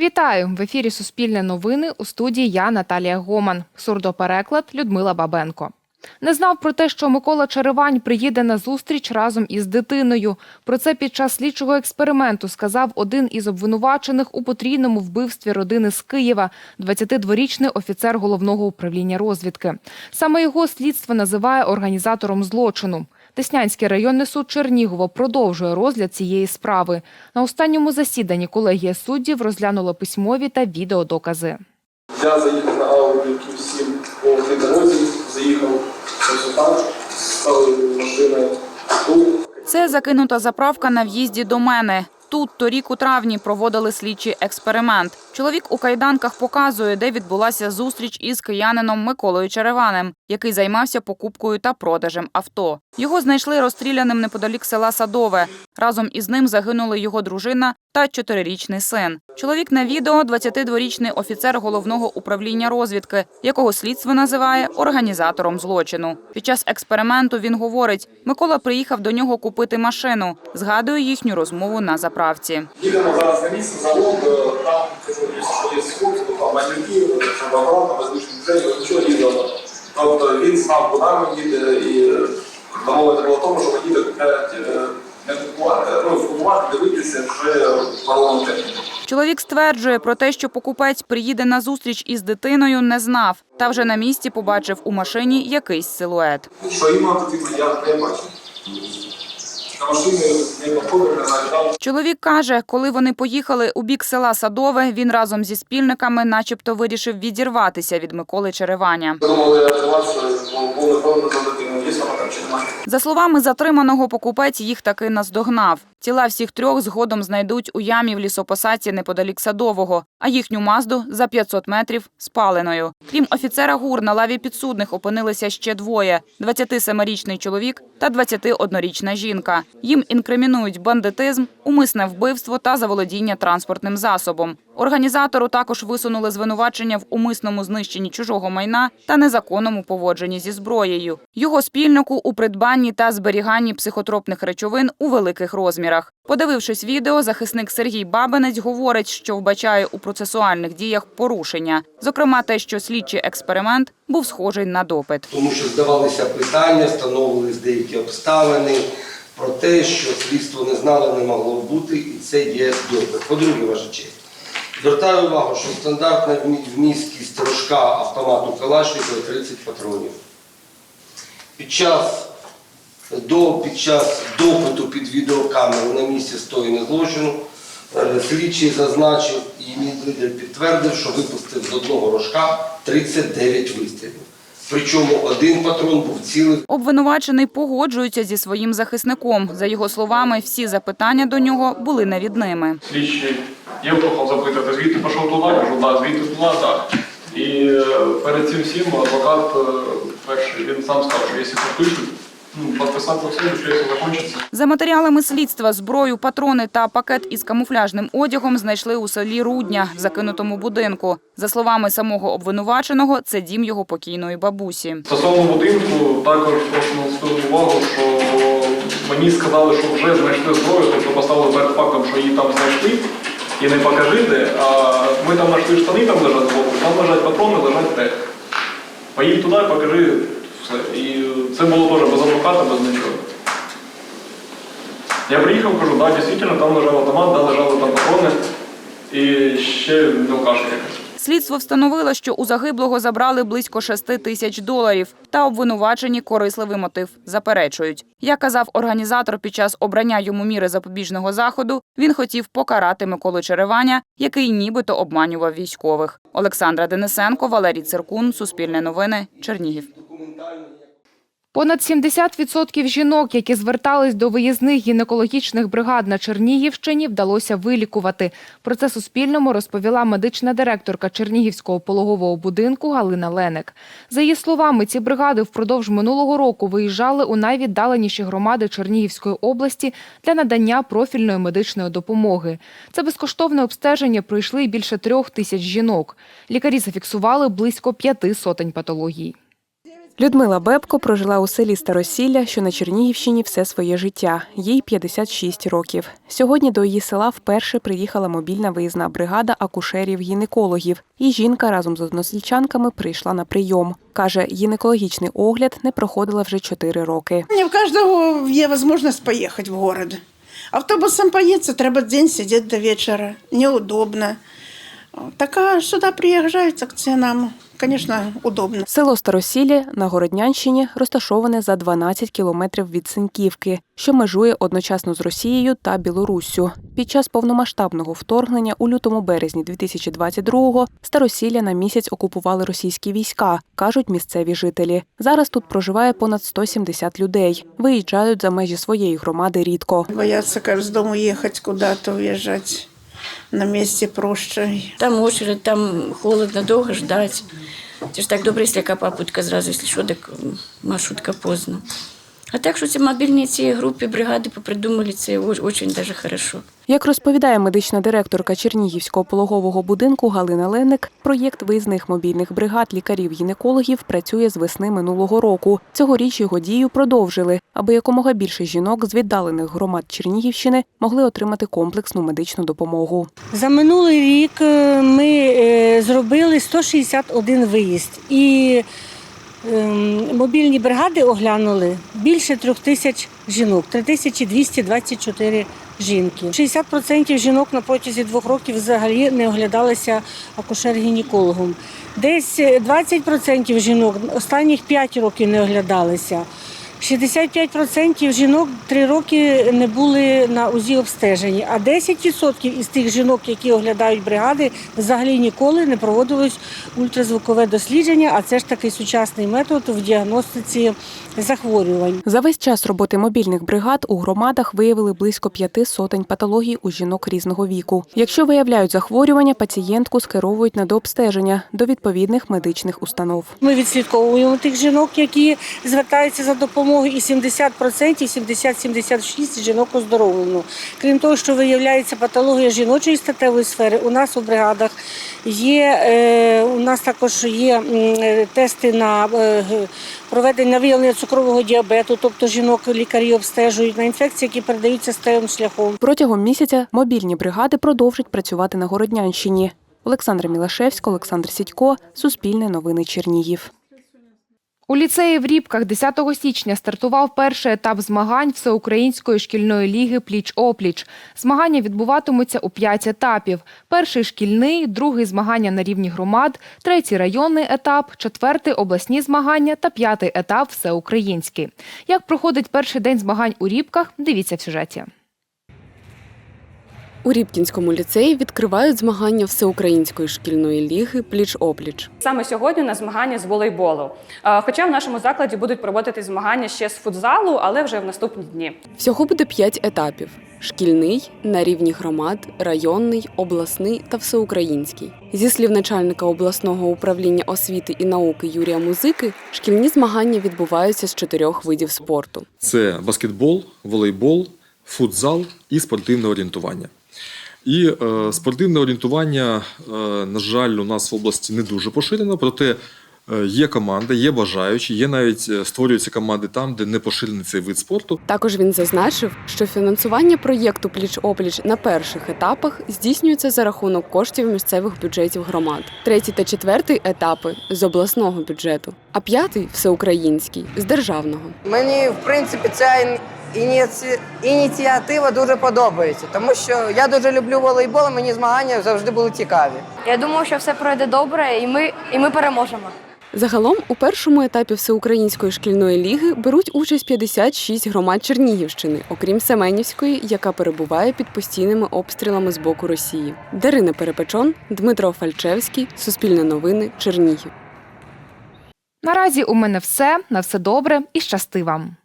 Вітаю в ефірі Суспільне новини у студії я Наталія Гоман. Сурдопереклад Людмила Бабенко. Не знав про те, що Микола Черевань приїде на зустріч разом із дитиною. Про це під час слідчого експерименту сказав один із обвинувачених у потрійному вбивстві родини з Києва, 22-річний офіцер головного управління розвідки. Саме його слідство називає організатором злочину. Деснянський районний суд Чернігова продовжує розгляд цієї справи. На останньому засіданні колегія суддів розглянула письмові та відеодокази. Я заїхав на Ауді Q7 по дорозі, заїхав ось стали машини тут. Це закинута заправка на в'їзді до мене. Тут торік у травні проводили слідчий експеримент. Чоловік у кайданках показує, де відбулася зустріч із киянином Миколою Череванем, який займався покупкою та продажем авто. Його знайшли розстріляним неподалік села Садове. Разом із ним загинули його дружина та чотирирічний син. Чоловік на відео – 22-річний офіцер головного управління розвідки, якого слідство називає організатором злочину. Під час експерименту він говорить, Микола приїхав до нього купити машину. Згадує їхню розмову на заправці. Їдемо зараз на місце, завод, е, там є сход, там малюки, щоб обратно, воздушні движення, нічого їдемо. Тобто він знав, куди ми їде, і домовити було тому, що ми їде е, ну, купувати, дивитися вже паровому техніку. Чоловік стверджує про те, що покупець приїде на зустріч із дитиною, не знав. Та вже на місці побачив у машині якийсь силует. Що іменно потрібно, я не бачив. На машині не походив, не Чоловік каже, коли вони поїхали у бік села Садове, він разом зі спільниками начебто вирішив відірватися від Миколи Череваня. Думали, я вас був напевно за дитину. За словами затриманого, покупець їх таки наздогнав. Тіла всіх трьох згодом знайдуть у ямі в лісопосадці неподалік Садового, а їхню мазду за 500 метрів спаленою. Крім офіцера ГУР, на лаві підсудних опинилися ще двоє – 27-річний чоловік та 21-річна жінка. Їм інкримінують бандитизм, умисне вбивство та заволодіння транспортним засобом. Організатору також висунули звинувачення в умисному знищенні чужого майна та незаконному поводженні зі зброєю. Його спільнику у придбанні та зберіганні психотропних речовин у великих розмірах. Подивившись відео, захисник Сергій Бабинець говорить, що вбачає у процесуальних діях порушення, зокрема те, що слідчий експеримент був схожий на допит. тому що здавалися питання, встановлювались деякі обставини про те, що слідство не знало, не могло бути, і це є допит. По-друге, ваша честь. Звертаю увагу, що стандартна вмі- вмісткість рожка автомату Калашникова 30 патронів. Під час, до, під час допиту під відеокамеру на місці скоєння злочину е, слідчий зазначив і мій лідер підтвердив, що випустив з одного рожка 39 вистрілів. Причому один патрон був цілий. Обвинувачений погоджується зі своїм захисником. За його словами, всі запитання до нього були навідними. Слідчий Євтухов запитати, звідти пішов туди, кажу, да, звідти туди, так. І е, перед цим всім адвокат е, перший, він сам сказав, що якщо підпишуть, ну, підписати все, що якщо закінчиться. За матеріалами слідства зброю, патрони та пакет із камуфляжним одягом знайшли у селі Рудня в закинутому будинку. За словами самого обвинуваченого, це дім його покійної бабусі. Стосовно будинку, також прошу звернути увагу, що мені сказали, що вже знайшли зброю, тобто поставили перед фактом, що її там знайшли, і не покажи де, а ми там нашли штани, там лежать збоку, там лежать патрони, лежать те. Поїдь туди, покажи все. І це було теж без адвоката, без нічого. Я приїхав, кажу, да, дійсно, там лежав автомат, да, лежали там патрони, і ще мілкаша якась. Слідство встановило, що у загиблого забрали близько 6 тисяч доларів та обвинувачені корисливий мотив заперечують. Як казав організатор під час обрання йому міри запобіжного заходу, він хотів покарати Миколу Череваня, який нібито обманював військових. Олександра Денисенко, Валерій Циркун, Суспільне новини, Чернігів. Понад 70% жінок, які звертались до виїзних гінекологічних бригад на Чернігівщині, вдалося вилікувати. Про це Суспільному розповіла медична директорка Чернігівського пологового будинку Галина Ленек. За її словами, ці бригади впродовж минулого року виїжджали у найвіддаленіші громади Чернігівської області для надання профільної медичної допомоги. Це безкоштовне обстеження пройшли більше трьох тисяч жінок. Лікарі зафіксували близько п'яти сотень патологій. Людмила Бебко прожила у селі Старосілля, що на Чернігівщині все своє життя. Їй 56 років. Сьогодні до її села вперше приїхала мобільна виїзна бригада акушерів-гінекологів. І жінка разом з односельчанками прийшла на прийом. Каже, гінекологічний огляд не проходила вже 4 роки. Не в каждого є можливість поїхати в город. Автобусом поїться, треба день сидіти до вечора. Неудобно. Так а сюди приїжджають так це нам, звісно, удобно. Село Старосілля на Городнянщині розташоване за 12 кілометрів від Синьківки, що межує одночасно з Росією та Білоруссю. Під час повномасштабного вторгнення у лютому березні 2022-го Старосілля на місяць окупували російські війська, кажуть місцеві жителі. Зараз тут проживає понад 170 людей. Виїжджають за межі своєї громади рідко. Бояться, кажуть, з дому їхати куди-то, уїжджати. На місці проще. Там очередь, там холодно, довго ждать. Це ж так добре, якщо яка папутка зразу, якщо що, так маршрутка поздно. А так, що ці мобільні ці групи, бригади попридумали, це дуже даже хорошо. Як розповідає медична директорка Чернігівського пологового будинку Галина Ленник, проєкт виїзних мобільних бригад лікарів-гінекологів працює з весни минулого року. Цьогоріч його дію продовжили, аби якомога більше жінок з віддалених громад Чернігівщини могли отримати комплексну медичну допомогу. За минулий рік е, ми е, зробили 161 виїзд і мобільні бригади оглянули більше трьох тисяч жінок, 3224 жінки. 60% жінок на протязі двох років взагалі не оглядалися акушер-гінекологом. Десь е, 20% жінок останніх 5 років не оглядалися. 65% жінок три роки не були на УЗІ обстежені, а 10% із тих жінок, які оглядають бригади, взагалі ніколи не проводилось ультразвукове дослідження, а це ж такий сучасний метод в діагностиці захворювань. За весь час роботи мобільних бригад у громадах виявили близько п'яти сотень патологій у жінок різного віку. Якщо виявляють захворювання, пацієнтку скеровують на дообстеження до відповідних медичних установ. Ми відслідковуємо тих жінок, які звертаються за допомогою, і 70%, 70-76 жінок оздоровлено. Крім того, що виявляється патологія жіночої статевої сфери, у нас у бригадах є е, у нас також є е, тести на е, проведення виявлення цукрового діабету, тобто жінок лікарі обстежують на інфекції, які передаються статевим шляхом. Протягом місяця мобільні бригади продовжать працювати на Городнянщині. Олександра Мілашевська, Олександр Сідько, Суспільне новини Чернігів. У ліцеї в Рібках 10 січня стартував перший етап змагань Всеукраїнської шкільної ліги Пліч-опліч. Змагання відбуватимуться у п'ять етапів: перший шкільний, другий змагання на рівні громад, третій районний етап, четвертий обласні змагання та п'ятий етап всеукраїнський. Як проходить перший день змагань у Рібках? Дивіться в сюжеті. У Рібкінському ліцеї відкривають змагання всеукраїнської шкільної ліги пліч-опліч. Саме сьогодні у нас змагання з волейболу. Хоча в нашому закладі будуть проводити змагання ще з футзалу, але вже в наступні дні. Всього буде п'ять етапів: шкільний, на рівні громад, районний, обласний та всеукраїнський. Зі слів начальника обласного управління освіти і науки Юрія Музики, шкільні змагання відбуваються з чотирьох видів спорту. Це баскетбол, волейбол, футзал і спортивне орієнтування. І е, спортивне орієнтування, е, на жаль, у нас в області не дуже поширено, проте е, є команди, є бажаючі, є навіть е, створюються команди там, де не поширений цей вид спорту. Також він зазначив, що фінансування проєкту Пліч-опліч на перших етапах здійснюється за рахунок коштів місцевих бюджетів громад. Третій та четвертий етапи з обласного бюджету, а п'ятий всеукраїнський з державного. Мені, в принципі, ця ін- ініці... ініціатива дуже подобається, тому що я дуже люблю волейбол, і мені змагання завжди були цікаві. Я думаю, що все пройде добре, і ми, і ми переможемо. Загалом у першому етапі всеукраїнської шкільної ліги беруть участь 56 громад Чернігівщини, окрім Семенівської, яка перебуває під постійними обстрілами з боку Росії. Дарина Перепечон, Дмитро Фальчевський, Суспільне новини, Чернігів. Наразі у мене все. На все добре і щасти вам.